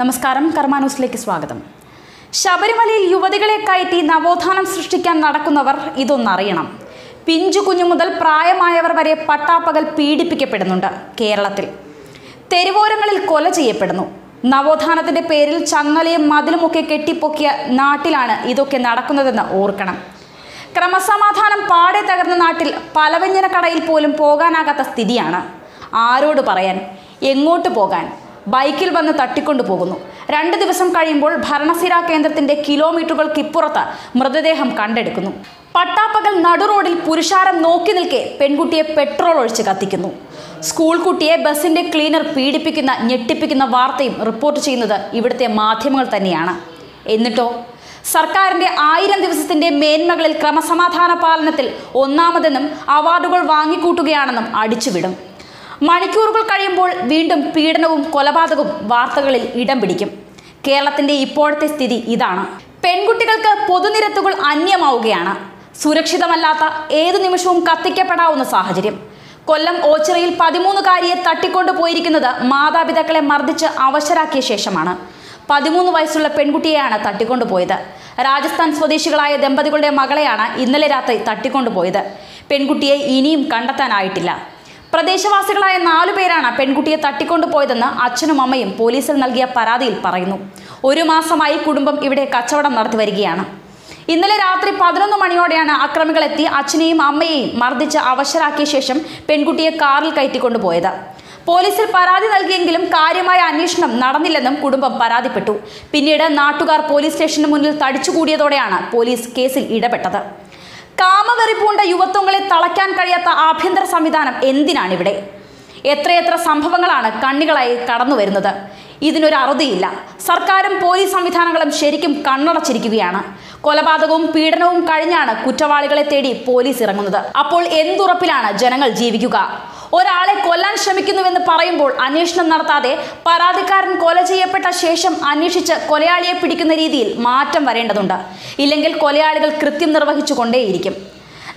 നമസ്കാരം കർമാനൂസിലേക്ക് സ്വാഗതം. ശബരിമലയിൽ യുവതികളെ കയറ്റി നവോത്ഥാനം സൃഷ്ടിക്കാൻ നടക്കുന്നവർ ഇതൊന്നറിയണം. പിഞ്ചു കുഞ്ഞു മുതൽ പ്രായമായവർ വരെ പട്ടാപ്പകൽ പീഡിപ്പിക്കപ്പെടുന്നുണ്ട് കേരളത്തിൽ. തെരുവോരങ്ങളിൽ കൊല ചെയ്യപ്പെടുന്നു. നവോത്ഥാനത്തിന്റെ പേരിൽ ചങ്ങലയും മതിലുമൊക്കെ കെട്ടിപ്പൊക്കിയ നാട്ടിലാണ് ഇതൊക്കെ നടക്കുന്നതെന്ന് ഓർക്കണം. ക്രമസമാധാനം പാടെ തകർന്ന നാട്ടിൽ പലവ്യഞ്ജന കടയിൽ പോലും പോകാനാകാത്ത സ്ഥിതിയാണ്. ആരോട് പറയാൻ? എങ്ങോട്ട് പോകാൻ? ബൈക്കിൽ വന്ന് തട്ടിക്കൊണ്ടു പോകുന്നു. രണ്ട് ദിവസം കഴിയുമ്പോൾ ഭരണസിര കേന്ദ്രത്തിന്റെ കിലോമീറ്ററുകൾക്കിപ്പുറത്ത് മൃതദേഹം കണ്ടെടുക്കുന്നു. പട്ടാപ്പകൽ നടുറോഡിൽ പുരുഷാരം നോക്കി നിൽക്കെ പെൺകുട്ടിയെ പെട്രോൾ ഒഴിച്ച് കത്തിക്കുന്നു. സ്കൂൾ കുട്ടിയെ ബസിന്റെ ക്ലീനർ പീഡിപ്പിക്കുന്ന ഞെട്ടിപ്പിക്കുന്ന വാർത്തയും റിപ്പോർട്ട് ചെയ്യുന്നത് ഇവിടുത്തെ മാധ്യമങ്ങൾ തന്നെയാണ്. എന്നിട്ടോ? സർക്കാരിന്റെ ആയിരം ദിവസത്തിന്റെ മേന്മകളിൽ ക്രമസമാധാന പാലനത്തിൽ ഒന്നാമതെന്നും അവാർഡുകൾ വാങ്ങിക്കൂട്ടുകയാണെന്നും അടിച്ചുവിടും. മണിക്കൂറുകൾ കഴിയുമ്പോൾ വീണ്ടും പീഡനവും കൊലപാതകവും വാർത്തകളിൽ ഇടം പിടിക്കും. കേരളത്തിന്റെ ഇപ്പോഴത്തെ സ്ഥിതി ഇതാണ്. പെൺകുട്ടികൾക്ക് പൊതുനിരത്തുകൾ അന്യമാവുകയാണ്. സുരക്ഷിതമല്ലാത്ത ഏതു നിമിഷവും കത്തിക്കപ്പെടാവുന്ന സാഹചര്യം. കൊല്ലം ഓച്ചിറയിൽ പതിമൂന്നുകാരിയെ തട്ടിക്കൊണ്ടു പോയിരിക്കുന്നത് മാതാപിതാക്കളെ മർദ്ദിച്ച് അവശരാക്കിയ ശേഷമാണ്. പതിമൂന്ന് വയസ്സുള്ള പെൺകുട്ടിയെയാണ് തട്ടിക്കൊണ്ടുപോയത് രാജസ്ഥാൻ സ്വദേശികളായ ദമ്പതികളുടെ മകളെയാണ് ഇന്നലെ രാത്രി തട്ടിക്കൊണ്ടുപോയത് പെൺകുട്ടിയെ ഇനിയും കണ്ടെത്താനായിട്ടില്ല. പ്രദേശവാസികളായ നാലു പേരാണ് പെൺകുട്ടിയെ തട്ടിക്കൊണ്ടുപോയതെന്ന് അച്ഛനും അമ്മയും പോലീസിൽ നൽകിയ പരാതിയിൽ പറയുന്നു. ഒരു മാസമായി കുടുംബം ഇവിടെ കച്ചവടം നടത്തി വരികയാണ്. ഇന്നലെ രാത്രി പതിനൊന്ന് മണിയോടെയാണ് അക്രമികളെത്തി അച്ഛനെയും അമ്മയെയും മർദ്ദിച്ച് അവശരാക്കിയ ശേഷം പെൺകുട്ടിയെ കാറിൽ കയറ്റിക്കൊണ്ടുപോയത് പോലീസിൽ പരാതി നൽകിയെങ്കിലും കാര്യമായ അന്വേഷണം നടന്നില്ലെന്നും കുടുംബം പരാതിപ്പെട്ടു. പിന്നീട് നാട്ടുകാർ പോലീസ് സ്റ്റേഷന് മുന്നിൽ തടിച്ചുകൂടിയതോടെയാണ് പോലീസ് കേസിൽ ഇടപെട്ടത്. കാമവെറി പൂണ്ട യുവത്വങ്ങളെ തളയ്ക്കാൻ കഴിയാത്ത ആഭ്യന്തര സംവിധാനം എന്തിനാണിവിടെ? എത്രയെത്ര സംഭവങ്ങളാണ് കണ്ണികളായി കടന്നു വരുന്നത് ഇതിനൊരു അറുതിയില്ല. സർക്കാരും പോലീസ് സംവിധാനങ്ങളും ശരിക്കും കണ്ണടച്ചിരിക്കുകയാണ്. കൊലപാതകവും പീഡനവും കഴിഞ്ഞാണ് കുറ്റവാളികളെ തേടി പോലീസ് ഇറങ്ങുന്നത്. അപ്പോൾ എന്തുറപ്പിലാണ് ജനങ്ങൾ ജീവിക്കുക? ഒരാളെ കൊല്ലാൻ ശ്രമിക്കുന്നുവെന്ന് പറയുമ്പോൾ അന്വേഷണം നടത്താതെ പരാതിക്കാരൻ കൊല ചെയ്യപ്പെട്ട ശേഷം അന്വേഷിച്ച് കൊലയാളിയെ പിടിക്കുന്ന രീതിയിൽ മാറ്റം വരേണ്ടതുണ്ട്. ഇല്ലെങ്കിൽ കൊലയാളികൾ കൃത്യം നിർവഹിച്ചു കൊണ്ടേയിരിക്കും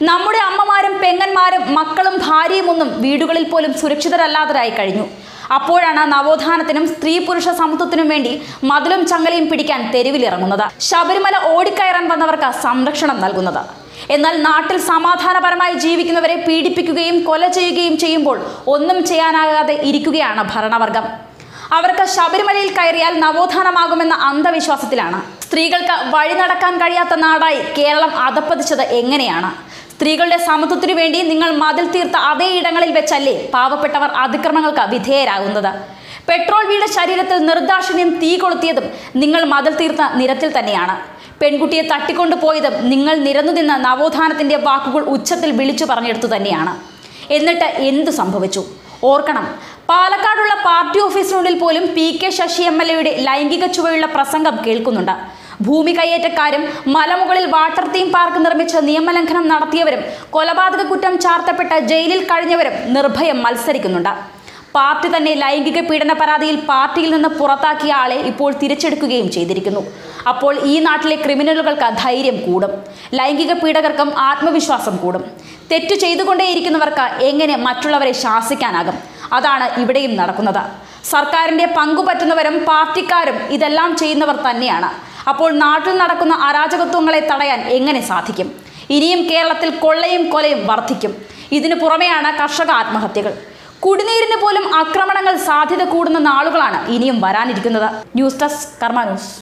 നമ്മുടെ അമ്മമാരും പെങ്ങന്മാരും മക്കളും ഭാര്യയും ഒന്നും വീടുകളിൽ പോലും സുരക്ഷിതരല്ലാതരായി കഴിഞ്ഞു. അപ്പോഴാണ് നവോത്ഥാനത്തിനും സ്ത്രീ പുരുഷ സമത്വത്തിനും വേണ്ടി മതിലും ചങ്ങലയും പിടിക്കാൻ തെരുവിലിറങ്ങുന്നത്. ശബരിമല ഓടിക്കയറാൻ വന്നവർക്ക് സംരക്ഷണം നൽകുന്നത്. എന്നാൽ നാട്ടിൽ സമാധാനപരമായി ജീവിക്കുന്നവരെ പീഡിപ്പിക്കുകയും കൊല ചെയ്യുകയും ചെയ്യുമ്പോൾ ഒന്നും ചെയ്യാനാകാതെ ഇരിക്കുകയാണ് ഭരണവർഗം. അവർക്ക് ശബരിമലയിൽ കയറിയാൽ നവോത്ഥാനമാകുമെന്ന അന്ധവിശ്വാസത്തിലാണ്. സ്ത്രീകൾക്ക് വഴി നടക്കാൻ കഴിയാത്ത നാടായി കേരളം അധപ്പതിച്ചത് എങ്ങനെയാണ്? സ്ത്രീകളുടെ സമത്വത്തിനു വേണ്ടി നിങ്ങൾ മതിൽ തീർത്ത അതേ ഇടങ്ങളിൽ വെച്ചല്ലേ പാവപ്പെട്ടവർ അതിക്രമങ്ങൾക്ക് വിധേയരാകുന്നത്? പെട്രോൾ വീട് ശരീരത്തിൽ നിർദാക്ഷിണ്യം തീ കൊളുത്തിയതും നിങ്ങൾ മതിൽ തീർത്ത നിരത്തിൽ തന്നെയാണ്. പെൺകുട്ടിയെ തട്ടിക്കൊണ്ടുപോയതും നിങ്ങൾ നിരന്നു നിന്ന നവോത്ഥാനത്തിന്റെ വാക്കുകൾ ഉച്ചത്തിൽ വിളിച്ചു പറഞ്ഞെടുത്തു തന്നെയാണ്. എന്നിട്ട് എന്തു സംഭവിച്ചു? ഓർക്കണം പാലക്കാടുള്ള പാർട്ടി ഓഫീസിനുള്ളിൽ പോലും P K Sasi M L എയുടെ ലൈംഗിക ചുവയുള്ള പ്രസംഗം കേൾക്കുന്നുണ്ട്. ഭൂമി കയ്യേറ്റക്കാരും മലമുകളിൽ വാട്ടർ തീം പാർക്ക് നിർമ്മിച്ച് നിയമലംഘനം നടത്തിയവരും കൊലപാതക കുറ്റം ചാർത്തപ്പെട്ട ജയിലിൽ കഴിഞ്ഞവരും നിർഭയം മത്സരിക്കുന്നുണ്ട്. പാർട്ടി തന്നെ ലൈംഗിക പീഡന പരാതിയിൽ പാർട്ടിയിൽ നിന്ന് പുറത്താക്കിയ ആളെ ഇപ്പോൾ തിരിച്ചെടുക്കുകയും ചെയ്തിരിക്കുന്നു. അപ്പോൾ ഈ നാട്ടിലെ ക്രിമിനലുകൾക്ക് ധൈര്യം കൂടും. ലൈംഗിക പീഡകർക്കും ആത്മവിശ്വാസം കൂടും. തെറ്റു ചെയ്തുകൊണ്ടേയിരിക്കുന്നവർക്ക് എങ്ങനെ മറ്റുള്ളവരെ ശാസിക്കാനാകും? അതാണ് ഇവിടെയും നടക്കുന്നത്. സർക്കാരിന്റെ പങ്കുപറ്റുന്നവരും പാർട്ടിക്കാരും ഇതെല്ലാം ചെയ്യുന്നവർ തന്നെയാണ്. അപ്പോൾ നാട്ടിൽ നടക്കുന്ന അരാജകത്വങ്ങളെ തടയാൻ എങ്ങനെ സാധിക്കും? ഇനിയും കേരളത്തിൽ കൊള്ളയും കൊലയും വർദ്ധിക്കും. ഇതിനു പുറമെയാണ് കർഷക ആത്മഹത്യകൾ. കുടിനീരിന് പോലും ആക്രമണങ്ങൾ സാധ്യത കൂടുന്ന നാളുകളാണ് ഇനിയും വരാനിരിക്കുന്നത്. News desk Karma news.